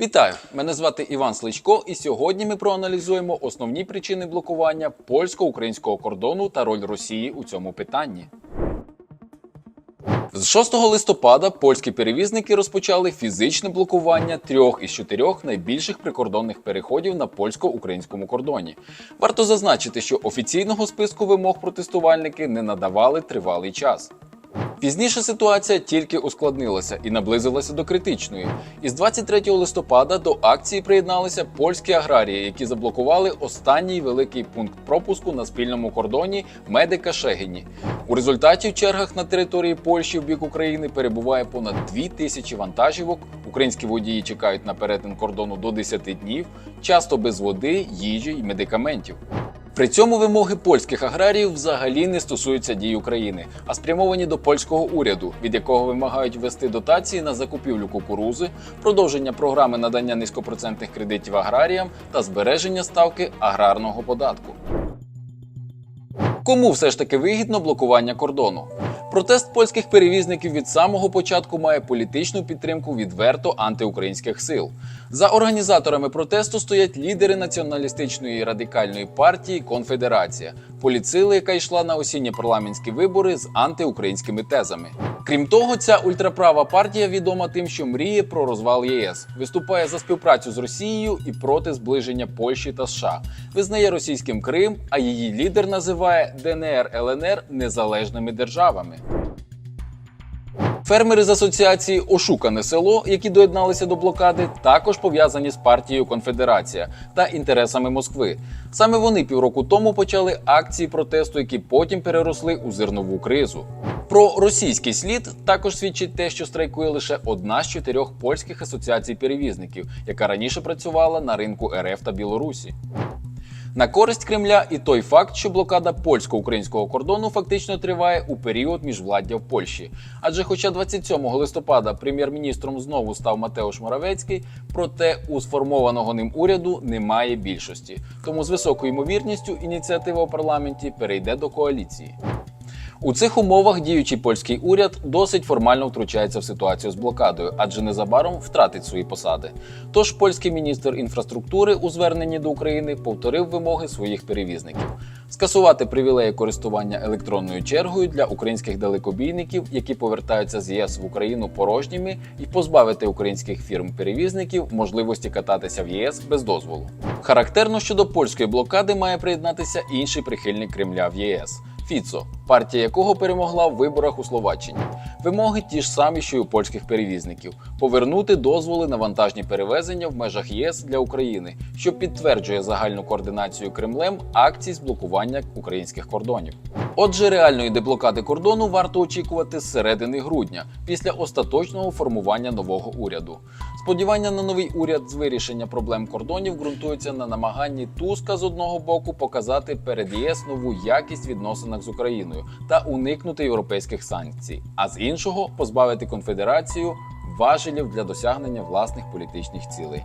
Вітаю! Мене звати Іван Сличко, і сьогодні ми проаналізуємо основні причини блокування польсько-українського кордону та роль Росії у цьому питанні. З 6 листопада польські перевізники розпочали фізичне блокування трьох із чотирьох найбільших прикордонних переходів на польсько-українському кордоні. Варто зазначити, що офіційного списку вимог протестувальники не надавали тривалий час. Пізніше ситуація тільки ускладнилася і наблизилася до критичної. Із 23 листопада до акції приєдналися польські аграрії, які заблокували останній великий пункт пропуску на спільному кордоні Медика Шегіні. У результаті в чергах на території Польщі в бік України перебуває понад 2 тисячі вантажівок. Українські водії чекають на перетин кордону до 10 днів, часто без води, їжі й медикаментів. При цьому вимоги польських аграріїв взагалі не стосуються дій України, а спрямовані до польського уряду, від якого вимагають ввести дотації на закупівлю кукурузи, продовження програми надання низькопроцентних кредитів аграріям та збереження ставки аграрного податку. Кому все ж таки вигідно блокування кордону? Протест польських перевізників від самого початку має політичну підтримку відверто антиукраїнських сил. За організаторами протесту стоять лідери націоналістичної радикальної партії Конфедерація, поліцили, яка йшла на осінні парламентські вибори з антиукраїнськими тезами. Крім того, ця ультраправа партія відома тим, що мріє про розвал ЄС, виступає за співпрацю з Росією і проти зближення Польщі та США, визнає російським Крим, а її лідер називає ДНР ЛНР незалежними державами. Фермери з асоціації Ошукане село, які доєдналися до блокади, також пов'язані з партією Конфедерація та інтересами Москви. Саме вони півроку тому почали акції протесту, які потім переросли у зернову кризу. Про російський слід також свідчить те, що страйкує лише одна з чотирьох польських асоціацій перевізників, яка раніше працювала на ринку РФ та Білорусі. На користь Кремля і той факт, що блокада польсько-українського кордону фактично триває у період міжвладдя в Польщі. Адже, хоча 27 листопада прем'єр-міністром знову став Матеуш Моравецький, проте у сформованого ним уряду немає більшості. Тому з високою ймовірністю ініціатива у парламенті перейде до коаліції. У цих умовах діючий польський уряд досить формально втручається в ситуацію з блокадою, адже незабаром втратить свої посади. Тож польський міністр інфраструктури у зверненні до України повторив вимоги своїх перевізників: скасувати привілеї користування електронною чергою для українських далекобійників, які повертаються з ЄС в Україну порожніми, і позбавити українських фірм-перевізників можливості кататися в ЄС без дозволу. Характерно щодо польської блокади має приєднатися інший прихильник Кремля в ЄС. Фіцо, партія якого перемогла в виборах у Словаччині. Вимоги ті ж самі, що й у польських перевізників: повернути дозволи на вантажні перевезення в межах ЄС для України, що підтверджує загальну координацію Кремлем акцій з блокування українських кордонів. Отже, реальної деблокади кордону варто очікувати з середини грудня, після остаточного формування нового уряду. Сподівання на новий уряд з вирішення проблем кордонів ґрунтуються на намаганні Туска з одного боку показати перед ЄС нову якість в відносинах з Україною та уникнути європейських санкцій, а з іншого позбавити конфедерацію важелів для досягнення власних політичних цілей.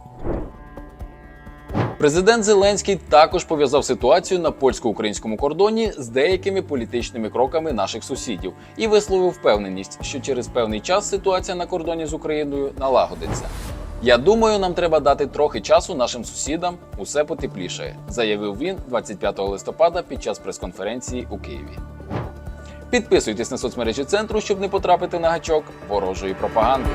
Президент Зеленський також пов'язав ситуацію на польсько-українському кордоні з деякими політичними кроками наших сусідів і висловив впевненість, що через певний час ситуація на кордоні з Україною налагодиться. Я думаю, нам треба дати трохи часу нашим сусідам. Усе потеплішає, заявив він 25 листопада під час прес-конференції у Києві. Підписуйтесь на соцмережі центру, щоб не потрапити на гачок ворожої пропаганди.